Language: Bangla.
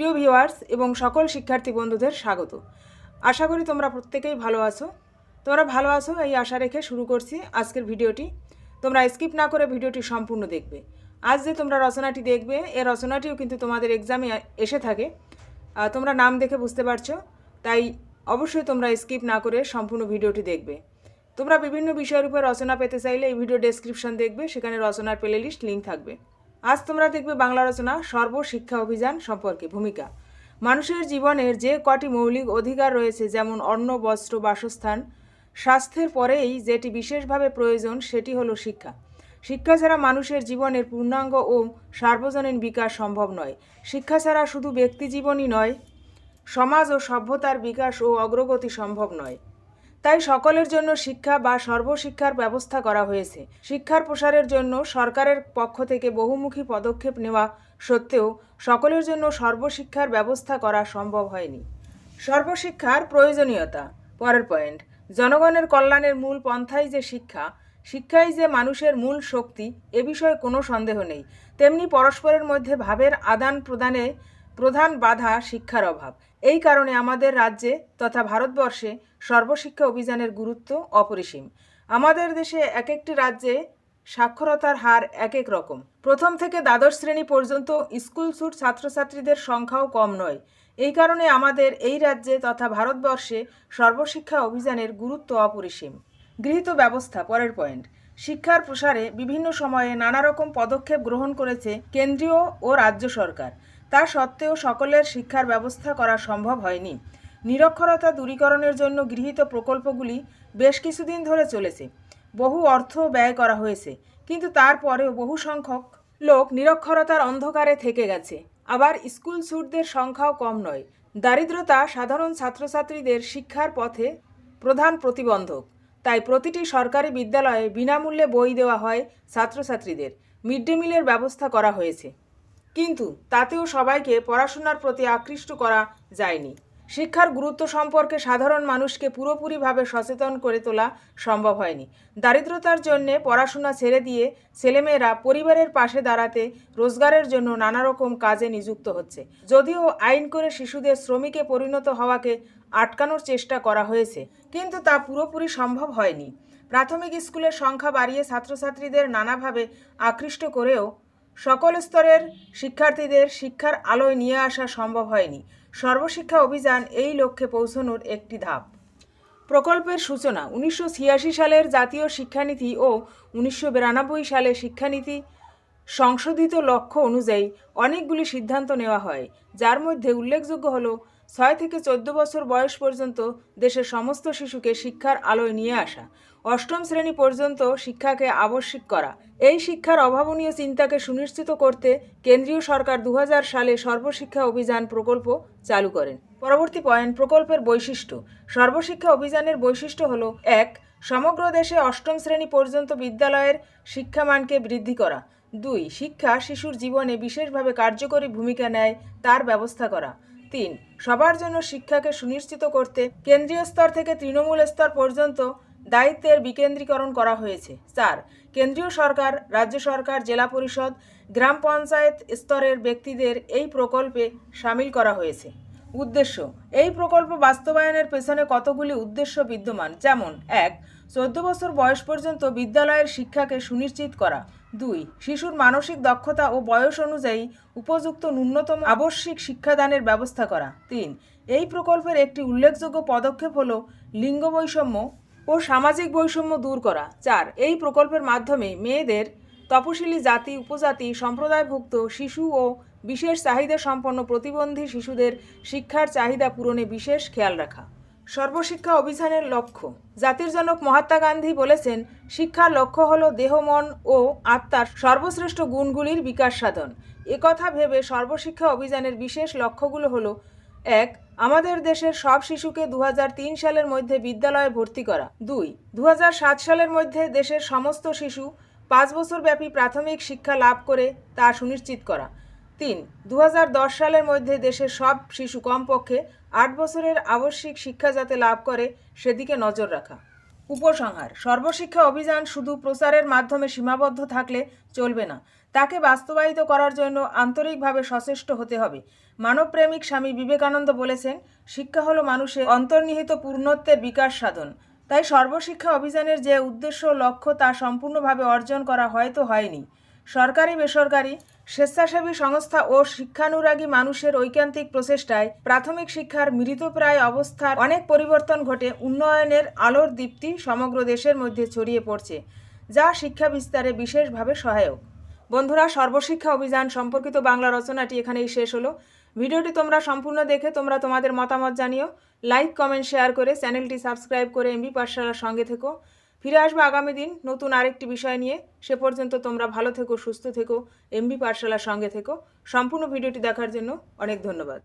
প্রিয় ভিউয়ার্স এবং সকল শিক্ষার্থী বন্ধুদের স্বাগত। আশা করি তোমরা প্রত্যেকেই ভালো আছো। তোমরা ভালো আছো এই আশা রেখে শুরু করছি আজকের ভিডিওটি। তোমরা স্কিপ না করে ভিডিওটি সম্পূর্ণ দেখবে। আজ যে তোমরা রচনাটি দেখবে, এ রচনাটিও কিন্তু তোমাদের এক্সামে এসে থাকে। তোমরা নাম দেখে বুঝতে পারছ, তাই অবশ্যই তোমরা স্কিপ না করে সম্পূর্ণ ভিডিওটি দেখবে। তোমরা বিভিন্ন বিষয়ের উপর রচনা পেতে চাইলে এই ভিডিও ডেসক্রিপশন দেখবে, সেখানে রচনার প্লে লিস্ট লিঙ্ক থাকবে। আজ তোমরা দেখবে বাংলা রচনা, সর্বশিক্ষা অভিযান সম্পর্কে ভূমিকা। মানুষের জীবনের যে কটি মৌলিক অধিকার রয়েছে, যেমন অন্ন, বস্ত্র, বাসস্থান, স্বাস্থ্যের পরেই যেটি বিশেষভাবে প্রয়োজন সেটি হলো শিক্ষা। শিক্ষা ছাড়া মানুষের জীবনের পূর্ণাঙ্গ ও সার্বজনীন বিকাশ সম্ভব নয়। শিক্ষা ছাড়া শুধু ব্যক্তি জীবনই নয়, সমাজ ও সভ্যতার বিকাশ ও অগ্রগতি সম্ভব নয়। তাই সকলের জন্য শিক্ষা বা সর্বশিক্ষার ব্যবস্থা করা হয়েছে। শিক্ষার প্রসারের জন্য সরকারের পক্ষ থেকে বহুমুখী পদক্ষেপ নেওয়া সত্ত্বেও সকলের জন্য সর্বশিক্ষার ব্যবস্থা করা সম্ভব হয়নি। সর্বশিক্ষার প্রয়োজনীয়তা। পরের পয়েন্ট, জনগণের কল্যাণের মূল পন্থাই যে শিক্ষা, শিক্ষাই যে মানুষের মূল শক্তি, এ বিষয়ে কোনো সন্দেহ নেই। তেমনি পরস্পরের মধ্যে ভাবের আদান প্রদানে প্রধান বাধা শিক্ষার অভাব। এই কারণে আমাদের রাজ্যে তথা ভারতবর্ষে সর্বশিক্ষা অভিযানের গুরুত্ব অপরিসীম। আমাদের দেশে এক একটি রাজ্যে সাক্ষরতার হার এক এক রকম। প্রথম থেকে দ্বাদশ শ্রেণি পর্যন্ত স্কুল ছুট ছাত্রছাত্রীদের সংখ্যাও কম নয়। এই কারণে আমাদের এই রাজ্যে তথা ভারতবর্ষে সর্বশিক্ষা অভিযানের গুরুত্ব অপরিসীম। গৃহীত ব্যবস্থা, পরের পয়েন্ট। শিক্ষার প্রসারে বিভিন্ন সময়ে নানা রকম পদক্ষেপ গ্রহণ করেছে কেন্দ্রীয় ও রাজ্য সরকার। তা সত্ত্বেও সকলের শিক্ষার ব্যবস্থা করা সম্ভব হয়নি। নিরক্ষরতা দূরীকরণের জন্য গৃহীত প্রকল্পগুলি বেশ কিছুদিন ধরে চলেছে। বহু অর্থ ব্যয় করা হয়েছে, কিন্তু তারপরেও বহু সংখ্যক লোক নিরক্ষরতার অন্ধকারে থেকে গেছে। আবার স্কুল ছুটদের সংখ্যাও কম নয়। দারিদ্রতা সাধারণ ছাত্রছাত্রীদের শিক্ষার পথে প্রধান প্রতিবন্ধক। তাই প্রতিটি সরকারি বিদ্যালয়ে বিনামূল্যে বই দেওয়া হয় ছাত্রছাত্রীদের। মিড ডে মিলের ব্যবস্থা করা হয়েছে। কিন্তু তাতেও সবাইকে পড়াশোনার প্রতি আকৃষ্ট করা যায়নি। শিক্ষার গুরুত্ব সম্পর্কে সাধারণ মানুষকে পুরোপুরিভাবে সচেতন করে তোলা সম্ভব হয়নি। দারিদ্রতার জন্যে পড়াশোনা ছেড়ে দিয়ে ছেলেমেয়েরা পরিবারের পাশে দাঁড়াতে রোজগারের জন্য নানা রকম কাজে নিযুক্ত হচ্ছে। যদিও আইন করে শিশুদের শ্রমিকে পরিণত হওয়াকে আটকানোর চেষ্টা করা হয়েছে, কিন্তু তা পুরোপুরি সম্ভব হয়নি। প্রাথমিক স্কুলের সংখ্যা বাড়িয়ে ছাত্রছাত্রীদের নানাভাবে আকৃষ্ট করেও সকল স্তরের শিক্ষার্থীদের শিক্ষার আলোয় নিয়ে আসা সম্ভব হয়নি। সর্বশিক্ষা অভিযান এই লক্ষ্যে পৌঁছানোর একটি ধাপ। প্রকল্পের সূচনা, উনিশশো ছিয়াশি সালের জাতীয় শিক্ষানীতি ও উনিশশো বিরানব্বই সালে শিক্ষানীতি সংশোধিত লক্ষ্য অনুযায়ী অনেকগুলি সিদ্ধান্ত নেওয়া হয়। যার মধ্যে উল্লেখযোগ্য হল ছয় থেকে চোদ্দ বছর বয়স পর্যন্ত দেশের সমস্ত শিশুকে শিক্ষার আলোয় নিয়ে আসা। অষ্টম শ্রেণি পর্যন্ত শিক্ষাকে আবশ্যিক করা। এই শিক্ষার অভাবনীয় চিন্তাকে সুনিশ্চিত করতে কেন্দ্রীয় সরকার দু হাজার সালে সর্বশিক্ষা অভিযান প্রকল্প চালু করেন। পরবর্তী পয়েন্ট প্রকল্পের বৈশিষ্ট্য। সর্বশিক্ষা অভিযানের বৈশিষ্ট্য হল, এক, সমগ্র দেশে অষ্টম শ্রেণি পর্যন্ত বিদ্যালয়ের শিক্ষামানকে বৃদ্ধি করা। দুই, শিক্ষা শিশুর জীবনে বিশেষভাবে কার্যকরী ভূমিকা নেয় তার ব্যবস্থা করা। তিন। সবার জন্য শিক্ষাকে সুনিশ্চিত করতে কেন্দ্রীয় স্তর থেকে তৃণমূল স্তর পর্যন্ত দায়িত্বের বিকেন্দ্রীকরণ করা হয়েছে। চার, কেন্দ্রীয় সরকার, রাজ্য সরকার, জেলা পরিষদ, গ্রাম পঞ্চায়েত স্তরের ব্যক্তিদের এই প্রকল্পে সামিল করা হয়েছে। উদ্দেশ্য, এই প্রকল্প বাস্তবায়নের পেছনে কতগুলি উদ্দেশ্য বিদ্যমান? যেমন, এক চোদ্দ বছর বয়স পর্যন্ত বিদ্যালয়ের শিক্ষাকে সুনিশ্চিত করা। দুই, শিশুর মানসিক দক্ষতা ও বয়স অনুযায়ী উপযুক্ত ন্যূনতম আবশ্যিক শিক্ষাদানের ব্যবস্থা করা। তিন, এই প্রকল্পের একটি উল্লেখযোগ্য পদক্ষেপ হল লিঙ্গ বৈষম্য ও সামাজিক বৈষম্য দূর করা। চার, এই প্রকল্পের মাধ্যমে মেয়েদের তপশিলি জাতি, উপজাতি, সম্প্রদায়ভুক্ত শিশু ও বিশেষ চাহিদা সম্পন্ন প্রতিবন্ধী শিশুদের শিক্ষার চাহিদা পূরণে বিশেষ খেয়াল রাখা। সর্বশিক্ষা অভিযানের লক্ষ্য। জাতির জনক মহাত্মা গান্ধী বলেছেন, শিক্ষার লক্ষ্য হল দেহ, মন ও আত্মার সর্বশ্রেষ্ঠ গুণগুলির বিকাশ সাধন। একথা ভেবে সর্বশিক্ষা অভিযানের বিশেষ লক্ষ্যগুলো হলো, এক, আমাদের দেশের সব শিশুকে দু হাজার তিন সালের মধ্যে বিদ্যালয়ে ভর্তি করা। দুই দু সালের মধ্যে দেশের সমস্ত শিশু পাঁচ বছর ব্যাপী প্রাথমিক শিক্ষা লাভ করে তা সুনিশ্চিত করা। তিন দু সালের মধ্যে দেশের সব শিশু কমপক্ষে আট বছরের আবশ্যিক শিক্ষা যাতে লাভ করে, সেদিকে নজর রাখা। উপসংহার, সর্বশিক্ষা অভিযান শুধু প্রচারের মাধ্যমে সীমাবদ্ধ থাকলে চলবে না। তাকে বাস্তবায়িত করার জন্য আন্তরিকভাবে সচেষ্ট হতে হবে। মানবপ্রেমিক স্বামী বিবেকানন্দ বলেছেন, শিক্ষা হলো মানুষের অন্তর্নিহিত পূর্ণত্বের বিকাশ সাধন। তাই সর্বশিক্ষা অভিযানের যে উদ্দেশ্য লক্ষ্য তা সম্পূর্ণভাবে অর্জন করা হয়তো হয়নি। সরকারি বেসরকারি স্বেচ্ছাসেবী সংস্থা ও শিক্ষানুরাগী মানুষের ঐকান্তিক প্রচেষ্টায় প্রাথমিক শিক্ষার মৃতপ্রায় অবস্থার অনেক পরিবর্তন ঘটে উন্নয়নের আলোর দীপ্তি সমগ্র দেশের মধ্যে ছড়িয়ে পড়ছে, যা শিক্ষা বিস্তারে বিশেষভাবে সহায়ক। বন্ধুরা, সর্বশিক্ষা অভিযান সম্পর্কিত বাংলা রচনাটি এখানেই শেষ হলো। ভিডিওটি তোমরা সম্পূর্ণ দেখে তোমরা তোমাদের মতামত জানিও। লাইক, কমেন্ট, শেয়ার করে চ্যানেলটি সাবস্ক্রাইব করে এমবি পাঠশালার সঙ্গে থেকো। ফিরে আসব আগামী দিন নতুন আরেকটি বিষয় নিয়ে। সে পর্যন্ত তোমরা ভালো থেকো, সুস্থ থেকো এমবি পাঠশালার সঙ্গে থেকো। সম্পূর্ণ ভিডিওটি দেখার জন্য অনেক ধন্যবাদ।